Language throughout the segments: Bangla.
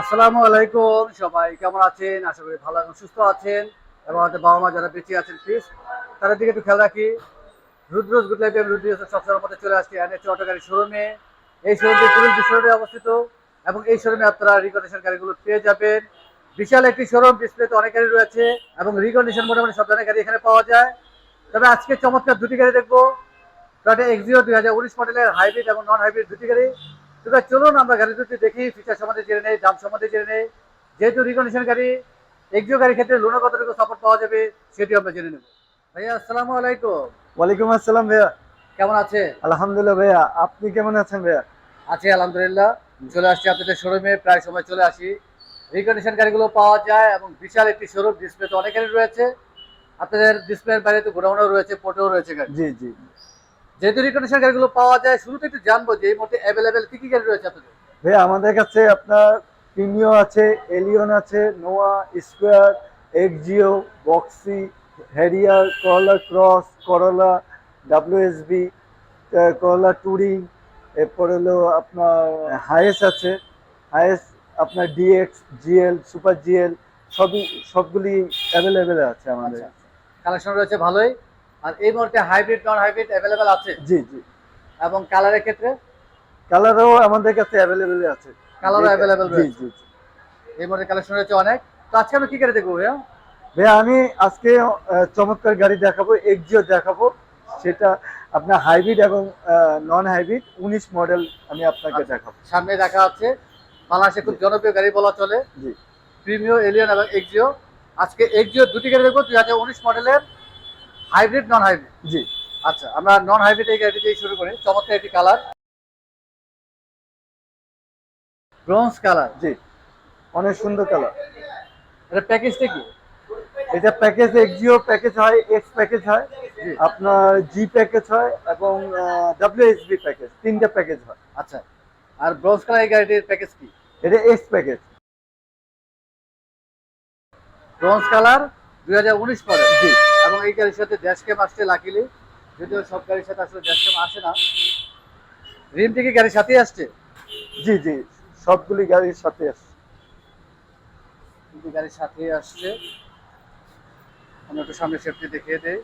আসসালামু আলাইকুম, সবাই কেমন আছেন? আশা করি ভালো এবং সুস্থ আছেন এবং আমাদের বাবা মা যারা বেঁচে আছেন প্লিজ তাদের দিকে একটু খেয়াল রাখি। রুদ্রজ গুড লাইফ এবং রুদ্র সবসময়ের মধ্যে চলে আসছি এনএচ অটো শোরুমে এই শোরুমটি পুরুষ বিশ্বরোডে অবস্থিত এবং এই শোরুমে আপনারা রিকন্ডিশন গাড়িগুলো পেয়ে যাবেন। বিশাল একটি শোরুম ডিসপ্লেতে অনেক গাড়ি রয়েছে এবং রিকন্ডিশন মোটামুটি সব ধরনের গাড়ি এখানে পাওয়া যায়। তবে আজকে চমৎকার দুটি গাড়ি দেখব। টয়টা এক্সিও দুই হাজার উনিশ মডেলের হাইব্রিড এবং নন হাইব্রিড দুটি গাড়ি। তবে চলুন আমরা গাড়ি দুটি দেখি ফিচার সম্বন্ধে জেনে নেই দাম সম্বন্ধে জেনে নেই। যেহেতু রিকন্ডিশন গাড়ি এক্সিও গাড়ির ক্ষেত্রে লোনের কতটুকু সাপোর্ট পাওয়া যাবে সেটি আমরা জেনে নেব। ভাইয়া আসসালামু আলাইকুম। ওয়ালাইকুম আসসালাম ভাইয়া। কেমন আছে আলহামদুলিল্লাহ ভাইয়া আপনি কেমন আছেন ভাইয়া? আছি আলহামদুলিল্লাহ। চলে আসছি আপনাদের শোরুমে প্রায় সময় চলে আসি। রিকন্ডিশন গাড়িগুলো পাওয়া যায় এবং বিশাল একটি শোরুম ডিসপ্লে তো অনেক গাড়ি রয়েছে। আপনাদের ডিসপ্লের বাইরে তো গোডাউনও রয়েছে পোর্টেও রয়েছে গাড়ি। জি জি। যেহেতু রিকন্ডিশন গাড়িগুলো পাওয়া যায় শুরুতে একটু জানব যে এই মুহূর্তে অ্যাভেলেবেল কি কি গাড়ি রয়েছে আপনাদের? ভাইয়া আমাদের কাছে আপনার প্রিমিও আছে এলিয়ন আছে Noah Esquire Axio Voxy Harrier Corolla Cross Corolla WSB Corolla Turing এরপর হলো আপনার হাইয়েস আছে হাইয়েস আপনার ডিএক্স জিএল সুপার জিএল সবই সবগুলি অ্যাভেলেবেল আছে আমাদের। কালেকশন রয়েছে ভালোই। আর এই মুহূর্তে হাইব্রিড নন হাইব্রিড অ্যাভেলেবেল আছে? জি জি। এবং কালারের ক্ষেত্রে? কালারও আমাদের কাছে অ্যাভেলেবেল আছে। কালারও অ্যাভেলেবেল জি। জি এই মুহূর্তে কালেকশন রয়েছে অনেক। তো আজকে আমি কি গাড়ি দেখব ভাইয়া? ভাইয়া আমি আজকে চমৎকার গাড়ি দেখাবো এক্সিও দেখাবো। সেটা আপনার হাইব্রিড এবং নন হাইব্রিড উনিশ মডেল আমি আপনাকে আচ্ছা। দেখাবো। সামনে দেখা আছে বাংলাদেশে খুব জনপ্রিয় গাড়ি বলা চলে। জি। প্রিমিও এলিয়ন এবং এক্সিও আজকে এক্সিও দুটি গাড়ি দেখব দুই হাজার উনিশ মডেলের হাইব্রিড নন হাইব্রিড জি। আচ্ছা আমরা নন হাইব্রিড এই গাড়িটি দিয়ে শুরু করি। চমৎকার একটি কালার ব্রোঞ্জ কালার জি। অনেক সুন্দর কালার এটা প্যাকেজটা কি? এটা প্যাকেজ এক্সিও প্যাকেজ হয় এক্স প্যাকেজ হয় জি। আপনার জি প্যাকেজ হয় এবং ডাব্লিউএসবি প্যাকেজ তিনটা প্যাকেজ হয়। আচ্ছা আর ব্রোঞ্জ কালার এই গাড়িটির প্যাকেজ কি? এটা এক্স প্যাকেজ ব্রোঞ্জ কালার দুই হাজার উনিশ মডেল জি। এবং এই গাড়ির সাথে ড্যাশ ক্যাম আসছে লাকিলি যদিও সব গাড়ির সাথে আসলে ড্যাশ ক্যাম আসে না। রিমটি কি গাড়ির সাথেই আসছে? জি জি সবগুলি গাড়ির সাথে কিন্তু গাড়ির সাথেই আসছে। আমরা একটু সামনে সেফটি দেখিয়ে দেই।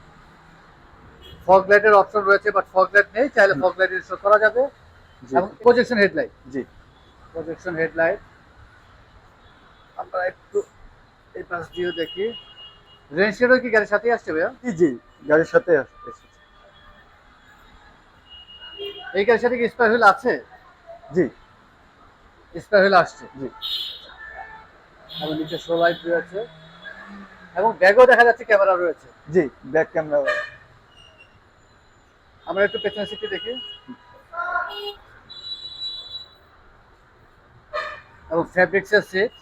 ফগ লাইটের অপশন রয়েছে বাট ফগ লাইট নেই চাইলে ফগ লাইট ইনস্টল করা যাবে। এবং প্রজেকশন হেডলাইট জি। প্রজেকশন হেডলাইট আমরা একটু এই পাশ দিয়েও দেখি। শেডও কি গাড়ির সাথেই আসছে ভাইয়া? জি জি গাড়ির সাথে আসছে। এই গাড়ির সাথে কি স্পার হুইল আছে? জি। স্পার হুইল আসছে। জি। এবং নিচে শো লাইট রয়েছে। এবং ব্যাগও দেখা যাচ্ছে ক্যামেরা রয়েছে। জি ব্যাক ক্যামেরা আমরা একটু পেছনের সিটে দেখি। এবং ফ্যাব্রিক্সের সিট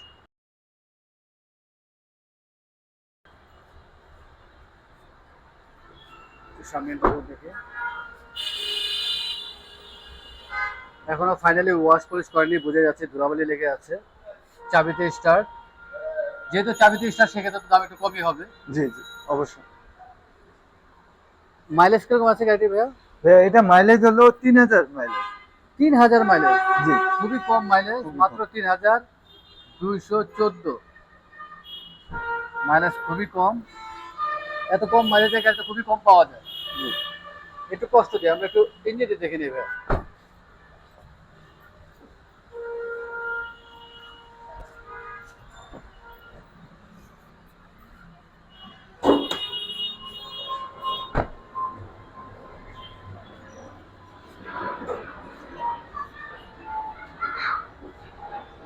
সামনে দেখি। এখনও ফাইনালি ওয়াশ পলিশ করেনি বোঝা যাচ্ছে ধুলাবালি লেগে আছে। চাবিতে স্টার্ট যেহেতু চাবিতে স্টার্ট সেক্ষেত্রে তো দাম একটু কমই হবে। জি জি অবশ্যই। মাইলেজ কীরকম আছে গাড়িটি ভাইয়া? ভাইয়া, এটা মাইলেজ হলো তিন হাজার মাইলেজ তিন হাজার মাইলেজ জি। খুবই কম মাইলেজ মাত্র তিন হাজার দুইশো চোদ্দ। মাইলেজ খুবই কম। এত কম মাইলেজের গাড়িটা খুবই কম পাওয়া যায়। একটু কষ্ট দিয়ে, আমরা একটু ইঞ্জিনটি দেখে নেবে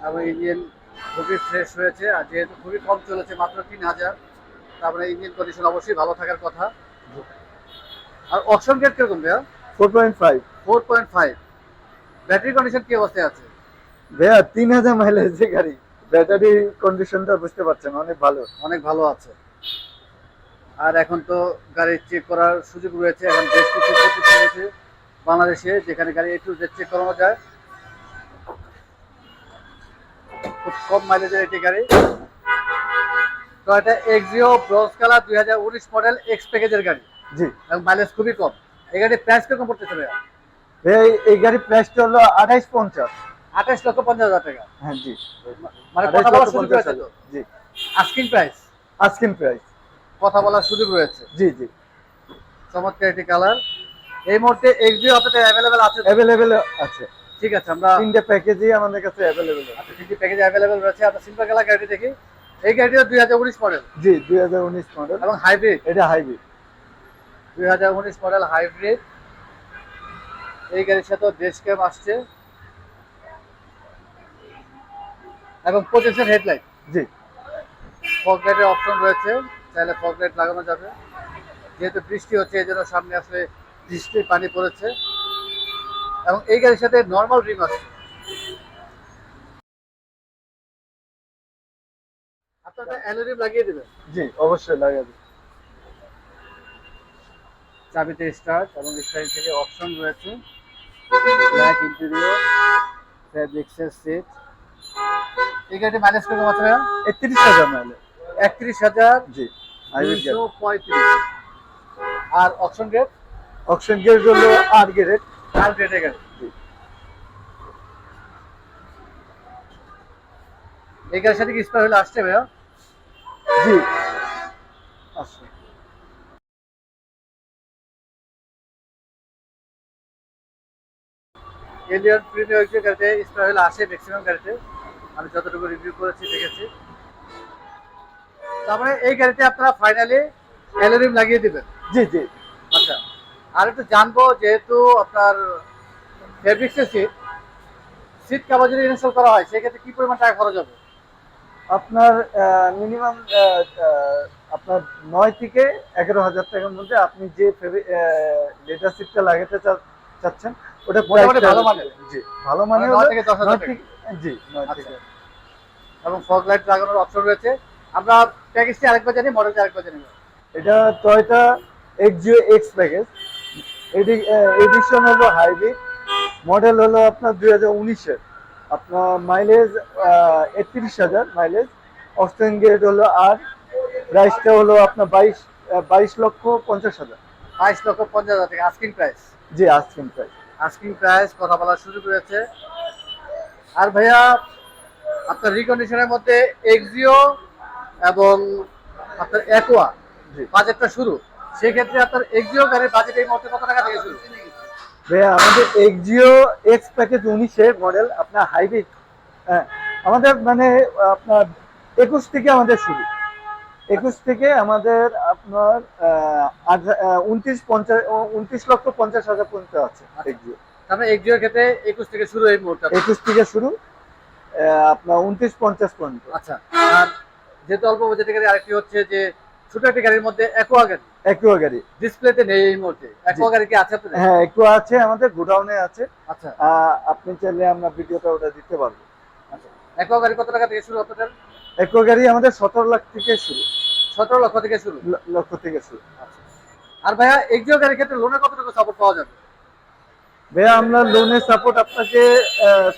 এবং ইঞ্জিন খুবই ফ্রেশ হয়েছে, আর যেহেতু খুবই কম চলেছে, মাত্র তিন হাজার, তারপরে ইঞ্জিন কন্ডিশন অবশ্যই ভালো থাকার কথা। আর অপশন গেট কীরকম ভাইয়া? Four point five. Four point five. Battery condition কি অবস্থায় আছে? ভাইয়া তিন হাজার মাইলেজের গাড়ি ব্যাটারি কন্ডিশনটা বুঝতে পারছেন অনেক ভালো। অনেক ভালো আছে। আর এখন তো গাড়ি চেক করার সুযোগ রয়েছে এখন বেশ কিছু রয়েছে বাংলাদেশে যেখানে গাড়ি একটু চেক করানো যায়। খুব কম মাইলেজের একটি গাড়ি। তো এটা এক্সিও ব্রোঞ্জ কালার দুই হাজার উনিশ মডেল এক্স প্যাকেজের গাড়ি। জি। এবং মাইলেজ খুবই কম। এই গাড়ির প্রাইস কীরকম পড়তেছে ভাইয়া? এই- এই গাড়ির প্রাইসটা হলো আঠাইশ পঞ্চাশ। আঠাশ লক্ষ পঞ্চাশ হাজার টাকা। হ্যাঁ জি। মানে কথা বলার সুযোগ রয়েছে তো? জি। আস্কিং প্রাইস আস্কিন প্রাইস কথা বলার সুযোগ রয়েছে? জি জি। চমৎকার একটি কালার এই মুহূর্তে এক্সিও আপনাদের অ্যাভেলেবেল আছে অ্যাভেলেবেল আছে। ঠিক আছে আমরা তিনটে প্যাকেজই আমাদের কাছে অ্যাভেলেবেল আছে। তিনটি প্যাকেজ অ্যাভেলেবেল রয়েছে। আমরা সিলভার কালার গাড়ি দেখি। এই গাড়িটা দুই হাজার উনিশ মডেল জি দুই হাজার উনিশ মডেল এবং হাইব্রিড এটা হাইব্রিড দুই হাজার উনিশ মডেল হাইব্রিড এই গাড়ির সাথে দেশ ক্যাম আসছে। এবং পঁচিশের হেডলাইট জি। ফগ লাইটের অপশন রয়েছে। চাইলে ফগ লাইট লাগানো যাবে। যেহেতু বৃষ্টি হচ্ছে এই জন্য সামনে আসলে বৃষ্টি পানি পড়েছে। এবং এই গাড়ির সাথে নর্মাল রিম আছে। আপনারা অ্যালোরিম লাগিয়ে দেবেন? জি অবশ্যই লাগাবে চাবিতে স্টার্ট এবং স্টার্ট থেকে অপশন রয়েছে। ব্ল্যাক ইন্টেরিয়র ফ্যাব্রিক্সের সেট এই গাড়িটি মাইনাস করে মাত্র একত্রিশ হাজার মাইলে একত্রিশ হাজার জি দুইশো পঁয়ত্রিশ। আর অপশন গ্রেড অপশন গেট হলো আর গ্রেড আর গ্রেডের গাড়ি জি। এই গাড়ির সাথে কি স্পার হলে আসছে ভাইয়া? জি। আসুন এলিয়ন প্রিমিয়ার যে গাড়িতে হলে আসে ম্যাক্সিমাম গাড়িতে আমি যতটুকু রিভিউ করেছি দেখেছি। তারপরে এই গাড়িতে আপনারা ফাইনালি অ্যালোরিম লাগিয়ে দিবেন। জি জি। আচ্ছা। আর একটু জানব যেহেতু আপনার ফেব্রিক্সের সিট সিট কাভার যদি ইনস্টল করা হয় সেক্ষেত্রে কি পরিমাণ টাকা খরচ হবে? আপনার মিনিমাম আপনার নয় থেকে এগারো হাজার টাকার মধ্যে আপনি যে লেটার সিটটা লাগাতে চা- চাচ্ছেন ওটা ভালো মানের? জি ভালো মানে থেকে দশ হাজার টাকা। জি আচ্ছা। এবং ফগ লাইট লাগানোর অপশন রয়েছে। আমরা প্যাকেজটি আরেকবার জানি মডেলটি আরেকবার জানি। এটা Toyota Axio X package edition হলো হাইব্রিড মডেল হলো আপনার দুই হাজার উনিশের। আপনার মাইলেজ একত্রিশ হাজার মাইলেজ অস্টেন গেট হলো আর প্রাইসটা হলো আপনার বাইশ বাইশ লক্ষ পঞ্চাশ হাজার। বাইশ লক্ষ পঞ্চাশ হাজার টাকা আস্কিং প্রাইস জি আজকের প্রাইস আস্কিং প্রাইস কথা বলার সুযোগ রয়েছে আর ভাইয়া আপনার রিকন্ডিশনের মধ্যে এক্সিও এবং আপনার অ্যাকোয়া বাজেটটা শুরু। সেক্ষেত্রে আপনার এক্সিও গাড়ির বাজেট এই মুহূর্তে কত টাকা থেকে শুরু? ভাইয়া আমাদের এক্সিও এক্স প্যাকেজ উনিশের মডেল আপনার হাইব্রিড হ্যাঁ আমাদের মানে আপনার একুশ থেকে আমাদের শুরু। একুশ থেকে আমাদের আপনার উনত্রিশ পঞ্চাশ উনত্রিশ লক্ষ পঞ্চাশ হাজার পর্যন্ত আছে এক্সিও। তারপরে এক্সিওর ক্ষেত্রে একুশ থেকে শুরু এই মুহূর্তে একুশ থেকে শুরু আপনার উনত্রিশ পঞ্চাশ পর্যন্ত। আচ্ছা আর যেহেতু অল্প বাজেটের গাড়ি আরেকটি হচ্ছে যে ছোট একটি গাড়ির মধ্যে অ্যাকোয়া গাড়ি। গাড়ি। ডিসপ্লেতে নেই এই মুহূর্তে। অ্যাকোয়া গাড়ি কি আছে আপনাদের? হ্যাঁ আছে আমাদের গোডাউনে আছে। আচ্ছা। আপনি চাইলে আমরা ভিডিওটা ওটা দিতে পারব। আচ্ছা। অ্যাকোয়া গাড়ি কত টাকা থেকে শুরু আপনাদের? একটুয়া গাড়ি আমাদের সতেরো লাখ থেকে শুরু। সতেরো লক্ষ থেকে শুরু? লক্ষ থেকে শুরু। আচ্ছা। আর ভাইয়া এক্সিও গাড়ির ক্ষেত্রে লোনে কতটুকু সাপোর্ট পাওয়া যাবে? ভাইয়া আমরা লোনের সাপোর্ট আপনাকে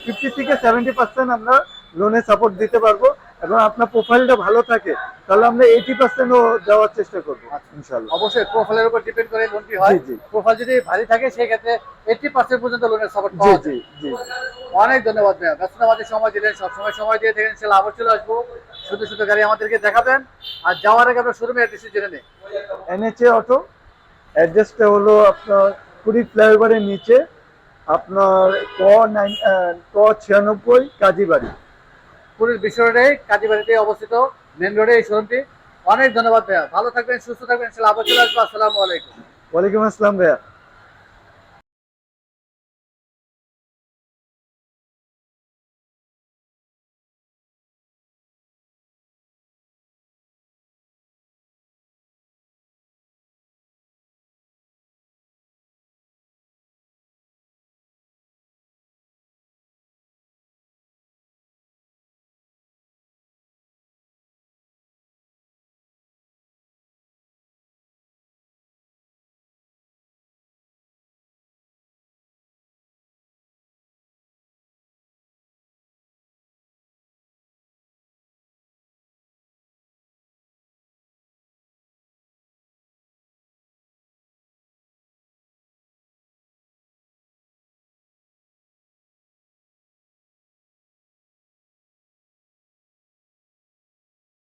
ফিফটি থেকে সেভেন্টি পার্সেন্ট আমরা লোনের সাপোর্ট দিতে পারব। এবং আপনার প্রোফাইলটা ভালো থাকে তাহলে আমরা এইটি পার্সেন্টও দেওয়ার চেষ্টা করব আচ্ছা। ইনশাল্লাহ অবশ্যই প্রোফাইলের উপর ডিপেন্ড করে লোনটি হয়। জি প্রোফাইল যদি ভারী থাকে সেই ক্ষেত্রে এইটি পার্সেন্ট পর্যন্ত লোনের সাপোর্ট পাওয়া যায়। জি। জি অনেক ধন্যবাদ ভাইয়া। ব্যস্ততাবাদী সময় দিলেন সবসময় সময় দিয়ে থাকেন সেটা আবার চলে আসব। শুধু শুধু গাড়ি আমাদেরকে দেখাবেন। আর যাওয়ার আগে আমরা শোরুমে অ্যাড্রেস জেনে নিই এনএচএ অটো অ্যাড্রেসটা হলো আপনার কুড়ি ফ্লাইওভারের নিচে আপনার ক নাইন ক ছিয়ানব্বই কাজীবাড়ি। পুরীর বিশ্ব রোডে কাজীবাড়িতে অবস্থিত মেন রোডে এই শোরুমটি। অনেক ধন্যবাদ ভাইয়া। ভালো থাকবেন, সুস্থ থাকবেন। আবার আলাইকুম। ওয়ালাইকুম আসসালাম ভাইয়া।